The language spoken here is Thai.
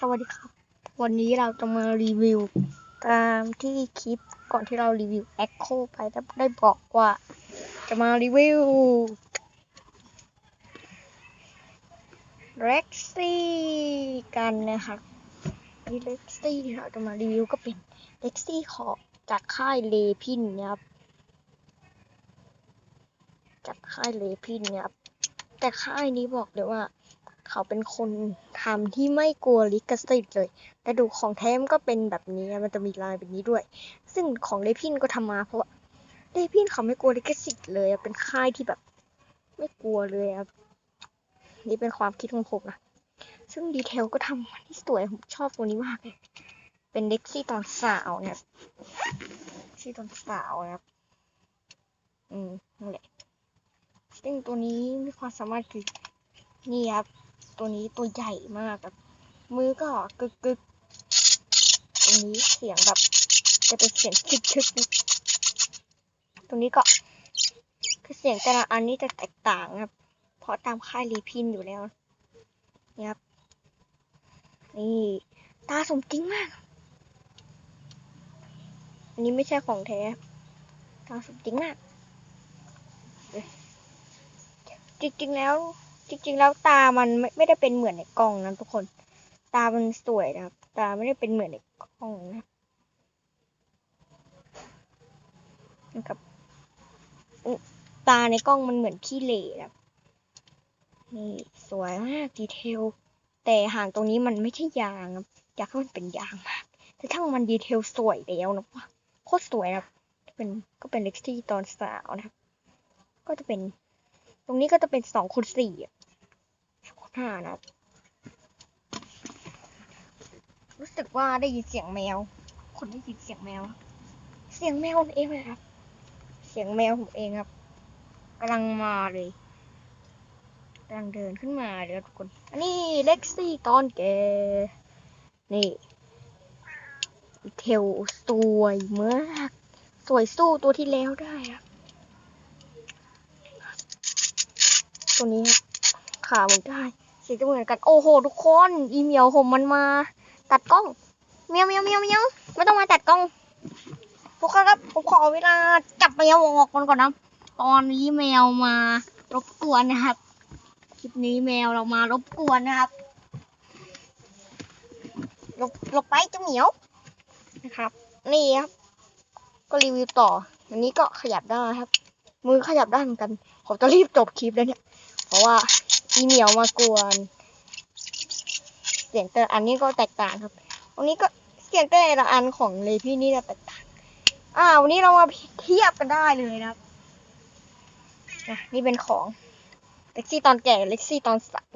สวัสดีครับ วันนี้เราจะมารีวิว ตามที่คลิปก่อนที่เรารีวิว Echo ไปได้บอกว่า จะมารีวิว Rexy กันนะครับนี่ Rexy ที่เราจะมารีวิวก็เป็น Rexy ของจากค่ายเลพินนะครับ จากค่ายเลพินเนี่ยครับ แต่ค่ายนี้บอกเลยว่า เขาเป็นคน ทำที่ไม่กลัวลิขสิทธิ์เลยแต่ดูของแท้มก็เป็นแบบนี้มันจะมีลายแบบนี้ด้วย ซึ่งของเลพินก็ทำมาเพราะว่าเลพินเขาไม่กลัวลิขสิทธิ์เลยเป็นค่ายที่แบบ ไม่กลัวเลยครับนี่เป็นความคิดของผมนะซึ่งดีเทลก็ทำที่สวยผมชอบตัวนี้มากเลยเป็นเล็กซี่ตอนสาวเนี่ยซี่ตอนสาวนะครับอืมนั่นแหละซึ่งตัวนี้มีความสามารถคือนี่ครับ ตัวนี้ตัวใหญ่มากครับมือก็กึกกึกตรงนี้เสียงแบบ จะเป็นเสียงชึกชึกตรงนี้ก็ คือเสียงแต่ละอันนี้จะแตกต่างครับ เพราะตามค่ายรีพินอยู่แล้วนี่ครับนี่ตาสมจริงมาก อันนี้ไม่ใช่ของแท้ตาสมจริงมากจริงๆแล้ว จริงๆแล้วตามันไม่ไม่ได้เป็นเหมือนในกล้องนะทุกคน ตามันสวยนะครับ ตาไม่ได้เป็นเหมือนในกล้องนะนะครับตาในกล้องมันเหมือนขี้เหร่ครับนี่สวยมากดีเทล แต่หางตรงนี้มันไม่ใช่ยางครับอยากให้มันเป็นยางมากแต่ถ้ามันดีเทลสวยแล้วนะว่าโคตรสวยนะครับเป็นก็เป็นเล็กซี่ตอนสาวนะครับ ก็จะเป็น ตรงนี้ก็จะเป็นสองคูณสี่อะ ห้านะครับ รู้สึกว่าได้ยินเสียงแมว คนได้ยินเสียงแมว เสียงแมวผมเองเลยครับ เสียงแมวผมเองครับกำลังมาเลยกำลังเดินขึ้นมาเลยครับทุกคน อันนี้เล็กซี่ตอนแก นี่เทลสวยมาก สวยสู้ตัวที่แล้วได้ครับ ตัวนี้ครับขาเหมือนได้ สีจะเหมือนกันโอ้โห ทุกคนอีเมียวผมมันมา ตัดกล้องเมียวเมียวเมียวเมียวไม่ต้องมาตัดกล้องทุกคนครับผมขอเวลาจับแมวออกก่อนก่อนนะตอนนี้แมวมารบกวนนะครับคลิปนี้แมวเรามารบกวนนะครับหลบหลบไปเจ้าเหมียวนะครับ นี่ครับ ก็รีวิวต่อ อันนี้ก็ขยับได้ครับ มือขยับได้เหมือนกัน ผมจะรีบจบคลิปแล้วเนี่ย เพราะว่า อีเหมียวมากวนเสียงแต่อันนี้ก็แตกต่างครับวันนี้ก็เสียงแต่ละอันของเลพี่นี่จะแตกต่าง อ่า วันนี้เรามาเทียบกันได้เลยนะครับนี่เป็นของเล็กซี่ตอนแก่เล็กซี่ตอนสาว